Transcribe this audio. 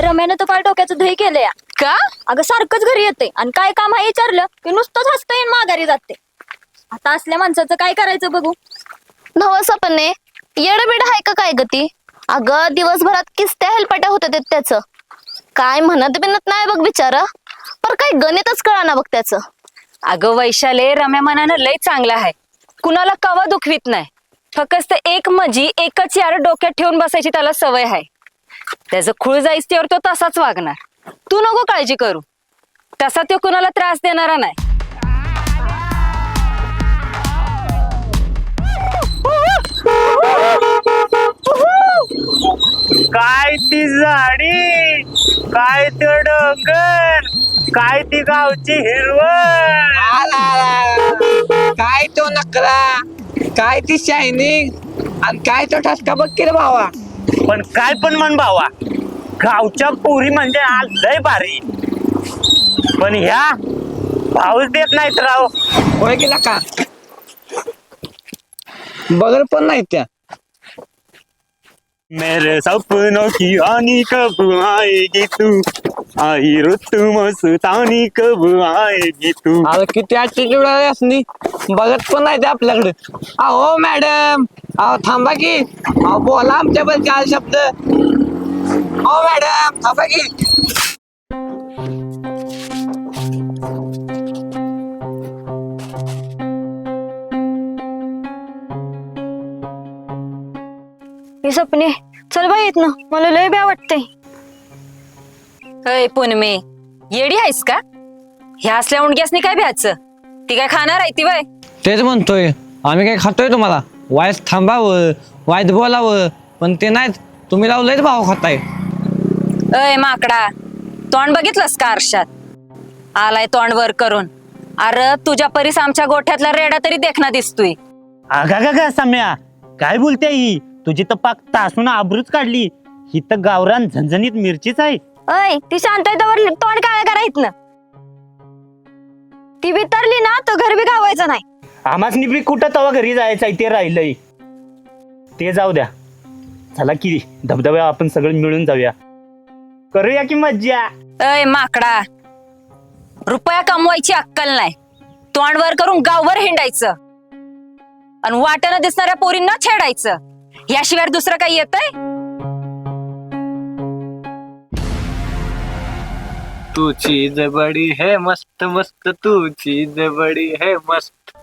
रम्यानं तर फार डोक्याचं दही केलंय. का? अगं सारखंच घरी येते आणि काय काम आहे विचारलं की नुसतंच हसतं येईन माघारी जाते आता असल्या माणसाचं काय करायचं बघू? नव सपने येडबीड आहे का काय गती अगं दिवसभरात किस्त्या हेलपाट्या होत्या ते त्याचं. काय म्हणत बिनत नाही बघ बिचारा. पर काय गणितच कळाना बघ त्याचं. अगं वैशाले रम्या मनानं लय चांगला आहे. कुणाला कवा दुखवीत नाही. फक्त एक मजी एकच यार डोक्यात ठेवून बसायची त्याला सवय आहे. त्याचं खूळ जाईस त्यावर तो तसाच वागणार. तू नको काळजी करू. तसा तो कुणाला त्रास देणारा नाही. काय ती झाडी? काय ते डोंगर? काय ती गावची हिरवळ? आला, आला. काय तो नकरा? काय ती शायनिंग? आणि काय तो ठसका? बघ की रे भावा. पण काय पण म्हण भावा. गावच्या पोरी म्हणजे आज लय भारी. पण ह्या भाऊच देत नाहीत राव. होय गेला का बगर पण नाही त्या. मेरे सपनों की आनी कब आएगी तू? आई ऋतु मस्तानी कब आएगी तू? अरे किती ऍटिट्यूड आहे असनी बघत पण नाही ते आपल्याकडे. अहो मॅडम अहो थांबा की. अहो बोला आमच्याबद्दल चार शब्द? हो मॅडम थांबा की. हे सपने चल बाई येत ना मला लय ब्या वाटतंय. अय पुनमे. येडी आहेस का? ह्या असल्या उंडग्यासनी काय भ्याचं? ती काय खाणार आहे ती बाय तेच म्हणतोय. आम्ही काय खातोय तुम्हाला? वायस थांबावं वायत बोलावं पण ते नाहीत. तुम्ही लावलंयच भाव खाताय. अय माकडा. तोंड बघितलंस का आरशात? आलाय तोंड वर करून. अरे तुझ्या परीस आमच्या गोठ्यातला रेडा तरी देखना दिसतोय. आगा गा गा सम्या. काय बोलते ही? तुझी तर पाक तासून आबरूच काढली. ही तर गावरान झणझणीत मिरचीच आहे. अय ती शांत आहे तोवर तोंड काळा करायत ना ती वितरली ना तर घर बी गावायचं नाही. आमासनी बी कुठं तवा घरी जायचंय ते राहिलंय. ते जाऊ द्या. चला की धबधब्या आपण सगळं मिळून जाऊया. करूया की मज्जा? अय माकडा. रुपया कमवायची अक्कल नाही. तोंड वर करून गावभर हिंडायचं. आणि वाटेनं दिसणाऱ्या पोरींना छेडायचं. याशिवाय दुसरं काही येतंय? तू चीज बड़ी है मस्त मस्त तू चीज बड़ी है मस्त।